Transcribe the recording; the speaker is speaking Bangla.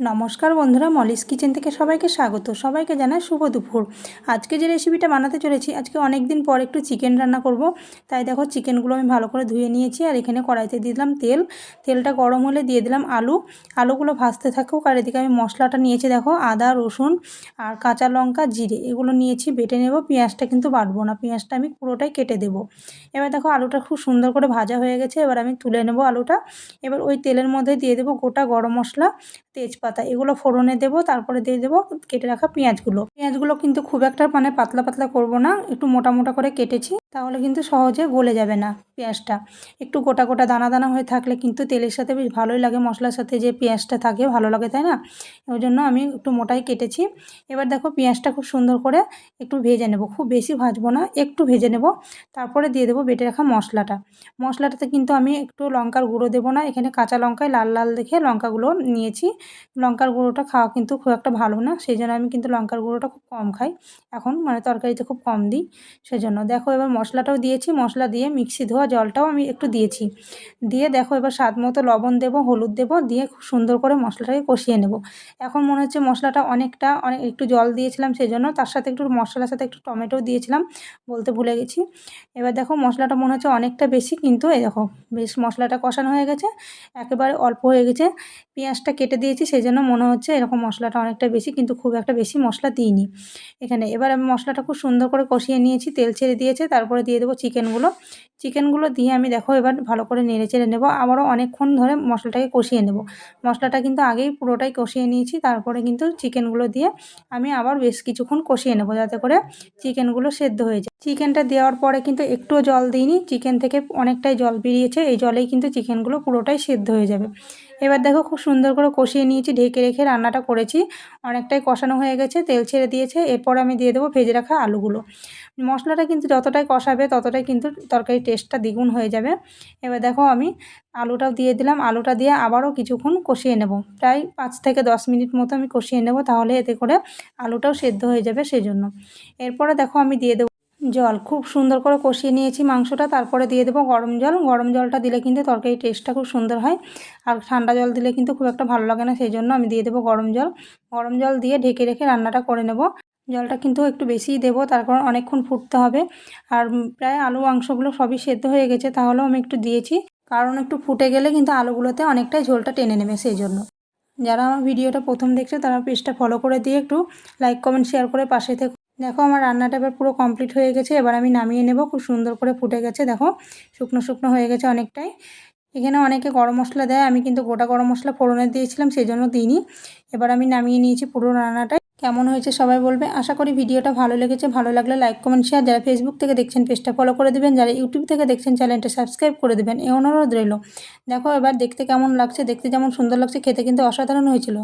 নমস্কার বন্ধুরা, মলিস কিচেন থেকে সবাইকে স্বাগত। সবাইকে জানাই শুভ দুপুর। আজকে যে রেসিপিটা বানাতে চলেছি, আজকে অনেক দিন পর একটু চিকেন রান্না করব। তাই দেখো চিকেনগুলো আমি ভালো করে ধুয়ে নিয়েছি আর এখানে কড়াইতে দিয়ে দিলাম তেল। তেলটা গরম হলে দিয়ে দিলাম আলু। আলুগুলো ভাজতে থাকুক আর এদিকে আমি মশলাটা নিয়েছি দেখো, আদা, রসুন আর কাঁচা লঙ্কা, জিরে। এগুলো নিয়েছি, বেটে নেব। পেঁয়াজটা কিন্তু বাটবো না, পেঁয়াজটা আমি পুরোটাই কেটে দেব। এবার দেখো, আলুটা খুব সুন্দর করে ভাজা হয়ে গেছে। এবার আমি তুলে নেব আলুটা। এবার ওই তেলের মধ্যে দিয়ে দেবো গোটা গরম মশলা, তেজপাতা এগুলো ফোড়নে দেবো, তারপরে দিয়ে দেবো কেটে রাখা পেঁয়াজগুলো। পেঁয়াজগুলো কিন্তু খুব একটা মানে পাতলা পাতলা করব না, একটু মোটা মোটা করে কেটেছি। তাহলে কিন্তু সহজে গলে যাবে না পেঁয়াজটা। একটু গোটা গোটা দানা দানা হয়ে থাকলে কিন্তু তেলের সাথে বেশ ভালোই লাগে, মশলার সাথে যে পেঁয়াজটা থাকে ভালো লাগে, তাই না? ওই জন্য আমি একটু মোটাই কেটেছি। এবার দেখো পেঁয়াজটা খুব সুন্দর করে একটু ভেজে নেব। খুব বেশি ভাজবো না, একটু ভেজে নেব। তারপরে দিয়ে দেবো বেটে রাখা মশলাটা। মশলাটাতে কিন্তু আমি একটু লঙ্কার গুঁড়ো দেবো না, এখানে কাঁচা লঙ্কায় লাল লাল দেখে লঙ্কাগুলো নিয়েছি। লঙ্কার গুঁড়োটা খাওয়া কিন্তু খুব একটা ভালো না, সেই জন্য আমি কিন্তু লঙ্কার গুঁড়োটা খুব কম খাই। এখন মানে তরকারিতে খুব কম দিই সেজন্য দেখো এবার মশলাটাও দিয়েছি, মশলা দিয়ে মিক্সি ধোয়া জলটাও আমি একটু দিয়েছি। দিয়ে দেখো এবার স্বাদ মতো লবণ দেবো, হলুদ দেবো, দিয়ে খুব সুন্দর করে মশলাটাকে কষিয়ে নেব। এখন মনে হচ্ছে মশলাটা অনেকটা অনেক একটু জল দিয়েছিলাম সেই জন্য তার সাথে একটু মশলার সাথে একটু টমেটো দিয়েছিলাম বলতে ভুলে গেছি। এবার দেখো মশলাটা মনে হচ্ছে অনেকটা বেশি, কিন্তু এই দেখো বেশ মশলাটা কষানো হয়ে গেছে, একেবারে অল্প হয়ে গেছে। পেঁয়াজটা কেটে দিয়েছি সেই জন্য মনে হচ্ছে এরকম মশলাটা অনেকটা বেশি, কিন্তু খুব একটা বেশি মশলা দিইনি। এখানে এবার আমি মশলাটা খুব সুন্দর করে কষিয়ে নিয়েছি, তেল ছেড়ে দিয়েছে তারপরে দিয়ে দেবো চিকেনগুলো। চিকেনগুলো দিয়ে আমি দেখো এবার ভালো করে নেড়ে চেড়ে নেব। আবারও অনেকক্ষণ ধরে মশলাটাকে কষিয়ে নেব। মশলাটা কিন্তু আগেই পুরোটাই কষিয়ে নিয়েছি। তারপরে কিন্তু চিকেনগুলো দিয়ে আমি আবার বেশ কিছুক্ষণ কষিয়ে নেব যাতে করে চিকেনগুলো সেদ্ধ হয়ে যায়। চিকেনটা দেওয়ার পরে কিন্তু একটুও জল দিইনি। চিকেন থেকে অনেকটাই জল বেরিয়েছে। এই জলেই কিন্তু চিকেনগুলো পুরোটাই সেদ্ধ হয়ে যাবে। এবার দেখো খুব সুন্দর করে কষিয়ে নিয়েছি, ঢেকে রেখে রান্নাটা করেছি। অনেকটাই কষানো হয়ে গেছে, তেল ছেড়ে দিয়েছে। এরপর আমি দিয়ে দেবো ভেজে রাখা আলুগুলো। মশলাটা কিন্তু যতটাই কষাবে, ততটাই কিন্তু তরকারির টেস্টটা দ্বিগুণ হয়ে যাবে। এবার দেখো আমি আলুটাও দিয়ে দিলাম। আলুটা দিয়ে আবারও কিছুক্ষণ কষিয়ে নেব। প্রায় পাঁচ থেকে দশ মিনিট মতো আমি কষিয়ে নেব, তাহলে এতে করে আলুটাও সেদ্ধ হয়ে যাবে সেজন্য। এরপরে দেখো আমি দিয়ে দেবো জল। খুব সুন্দর করে কষিয়ে নিয়েছি মাংসটা, তারপরে দিয়ে দেবো গরম জল। গরম জলটা দিলে কিন্তু তরকারি টেস্টটা খুব সুন্দর হয়। আর ঠান্ডা জল দিলে কিন্তু খুব একটা ভালো লাগে না, সেই জন্য আমি দিয়ে দেবো গরম জল। গরম জল দিয়ে ঢেকে রেখে রান্নাটা করে নেব। জলটা কিন্তু একটু বেশিই দেবো, তার কারণ অনেকক্ষণ ফুটতে হবে। আর প্রায় আলু মাংসগুলো সবই সেদ্ধ হয়ে গেছে, তাহলেও আমি একটু দিয়েছি। কারণ একটু ফুটে গেলে কিন্তু আলুগুলোতে অনেকটাই ঝোলটা টেনে নেবে, সেই জন্য। যারা আমার ভিডিওটা প্রথম দেখছে, তারা পেজটা ফলো করে দিয়ে একটু লাইক কমেন্ট শেয়ার করে পাশে থেকে। দেখো আমার রান্নাটা এবার পুরো কমপ্লিট হয়ে গেছে, এবার আমি নামিয়ে নেব, খুব সুন্দর করে ফুটে গেছে, দেখো, শুকনো শুকনো হয়ে গেছে অনেকটাই। এখানে অনেকে গরম মশলা দেয়, আমি কিন্তু গোটা গরম মশলা ফোড়নে দিয়েছিলাম সেই জন্য দিইনি। এবার আমি নামিয়ে নিয়েছি পুরো রান্নাটাই। কেমন হয়েছে সবাই বলবে, আশা করি ভিডিওটা ভালো লেগেছে, ভালো লাগলে লাইক কমেন্ট শেয়ার যারা ফেসবুক থেকে দেখছেন পেজটা ফলো করে দেবেন, যারা ইউটিউব থেকে দেখছেন চ্যানেলটা সাবস্ক্রাইব করে দেবেন এ অনুরোধ রইল। দেখো এবার দেখতে কেমন লাগছে, দেখতে যেমন সুন্দর লাগছে, খেতে কিন্তু অসাধারণ হয়েছিল।